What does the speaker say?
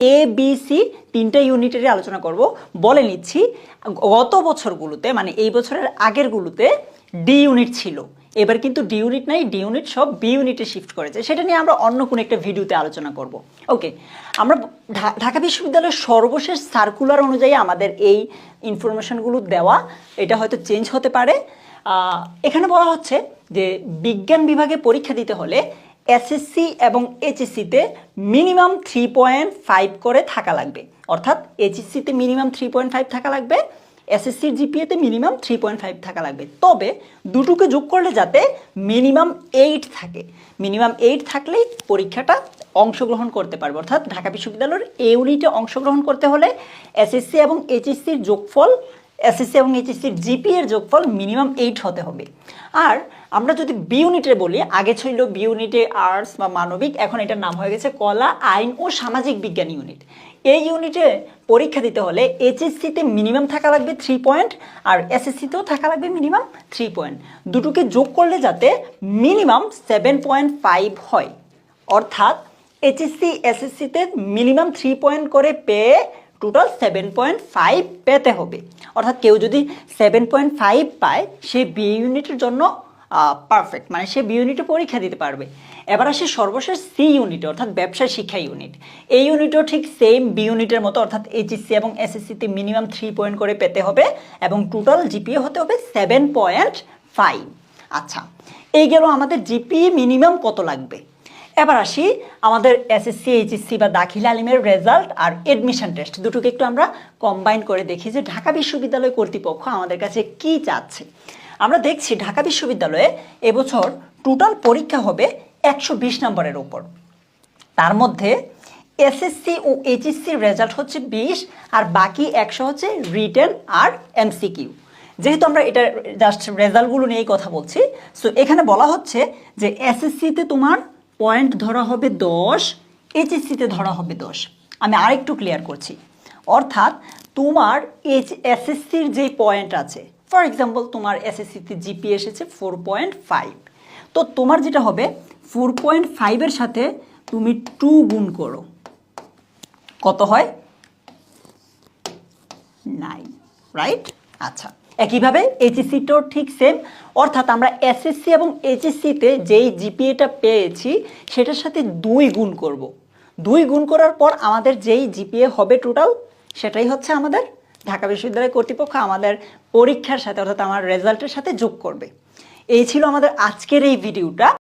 A B C তিনটা ইউনিটেরই আলোচনা করব। বলে নিচ্ছি, গত বছরগুলোতে মানে এই বছরের আগেরগুলোতে ডি ইউনিট ছিল। এবার কিন্তু ডি ইউনিট নাই ডি ইউনিট সব বি ইউনিটে শিফট করেছে। সেটা নিয়ে আমরা অন্য কোনো একটা ভিডিওতে আলোচনা করব। ওকে আমরা ঢাকা বিশ্ববিদ্যালয়ের সর্বশেষ সার্কুলার অনুযায়ী আমাদের এই ইনফরমেশনগুলো দেওয়া, এটা হয়তো চেঞ্জ হতে পারে। এখানে বলা হচ্ছে যে বিজ্ঞান বিভাগে পরীক্ষা দিতে হলে এসএসসি এবং এইচএসসিতে মিনিমাম থ্রি পয়েন্ট ফাইভ করে থাকা লাগবে। অর্থাৎ এইচএসসিতে মিনিমাম থ্রি পয়েন্ট ফাইভ থাকা লাগবে এসএসসির জিপিএতে মিনিমাম থ্রি পয়েন্ট ফাইভ থাকা লাগবে। তবে দুটোকে যোগ করলে যাতে মিনিমাম এইট থাকে। মিনিমাম এইট থাকলেই পরীক্ষাটা অংশগ্রহণ করতে পারবে। অর্থাৎ ঢাকা বিশ্ববিদ্যালয়ের এ ইউনিটে অংশগ্রহণ করতে হলে এসএসসি এবং এইচএসসির যোগফল এসএসসি এবং এইচএসসির জিপি এর যোগফল মিনিমাম এইট হতে হবে। আর আমরা যদি বি ইউনিটে বলি, আগে ছিল বি ইউনিটে আর্টস বা মানবিক, এখন এটার নাম হয়ে গেছে কলা, আইন ও সামাজিক বিজ্ঞান ইউনিট। এই ইউনিটে পরীক্ষা দিতে হলে এইচএসসিতে মিনিমাম থাকা লাগবে থ্রি পয়েন্ট আর এসএসসিতেও থাকা লাগবে মিনিমাম থ্রি পয়েন্ট দুটোকে যোগ করলে যাতে মিনিমাম সেভেন পয়েন্ট ফাইভ হয়। অর্থাৎ এইচএসসি এসএসসিতে মিনিমাম থ্রি পয়েন্ট করে পেয়ে টোটাল সেভেন পয়েন্ট ফাইভ পেতে হবে। অর্থাৎ কেউ যদি সেভেন পয়েন্ট ফাইভ পায়, সে বি ইউনিটের জন্য পারফেক্ট মানে সে বি ইউনিটে পরীক্ষা দিতে পারবে। এবার আসে সর্বশেষ সি ইউনিটে অর্থাৎ ব্যবসা শিক্ষা ইউনিট এই ইউনিটও ঠিক সেম বি ইউনিটের মতো, অর্থাৎ এইচএসসি এবং এসএসসিতে মিনিমাম থ্রি পয়েন্ট করে পেতে হবে এবং টোটাল জিপিএ হতে হবে সেভেন পয়েন্ট ফাইভ আচ্ছা এই গেল আমাদের জিপিএ মিনিমাম কত লাগবে? এবার আসি আমাদের এসএসসি এইচএসসি বা দাখিল আলিমের রেজাল্ট আর এডমিশন টেস্ট দুটোকে একটু আমরা কম্বাইন করে দেখি যে ঢাকা বিশ্ববিদ্যালয় কর্তৃপক্ষ আমাদের কাছে কি চাচ্ছে। আমরা দেখছি ঢাকা বিশ্ববিদ্যালয়ে এবছর টোটাল পরীক্ষা হবে একশো বিশ নম্বরের ওপর তার মধ্যে এসএসসি ও এইচএসসির রেজাল্ট হচ্ছে বিশ, আর বাকি একশো হচ্ছে রিটেন আর এমসিকিউ যেহেতু আমরা এটা জাস্ট রেজাল্টগুলো নিয়েই কথা বলছি সো এখানে বলা হচ্ছে যে এসএসসিতে তোমার পয়েন্ট ধরা হবে দশ এইচএসসিতে ধরা হবে দশ। আমি আরেকটু ক্লিয়ার করছি। অর্থাৎ তোমার এইচ এসএসসির যে পয়েন্ট আছে ফর এক্সাম্পল তোমার এসএসসিতে জিপি এসেছে ফোর পয়েন্ট ফাইভ তো তোমার যেটা হবে ফোর পয়েন্ট ফাইভের সাথে তুমি টু গুণ করো। কত হয়? নাইন রাইট আচ্ছা একইভাবে এইচএসসিটাও ঠিক সেম অর্থাৎ আমরা এসএসসি এবং এইচএসসিতে যেই জিপিএটা পেয়েছি, সেটার সাথে দুই গুণ করব। দুই গুণ করার পর আমাদের যেই জিপিএ হবে টোটাল সেটাই হচ্ছে আমাদের ঢাকা বিশ্ববিদ্যালয় কর্তৃপক্ষ আমাদের পরীক্ষার সাথে, অর্থাৎ আমার রেজাল্টের সাথে যোগ করবে। এই ছিল আমাদের আজকের এই ভিডিওটা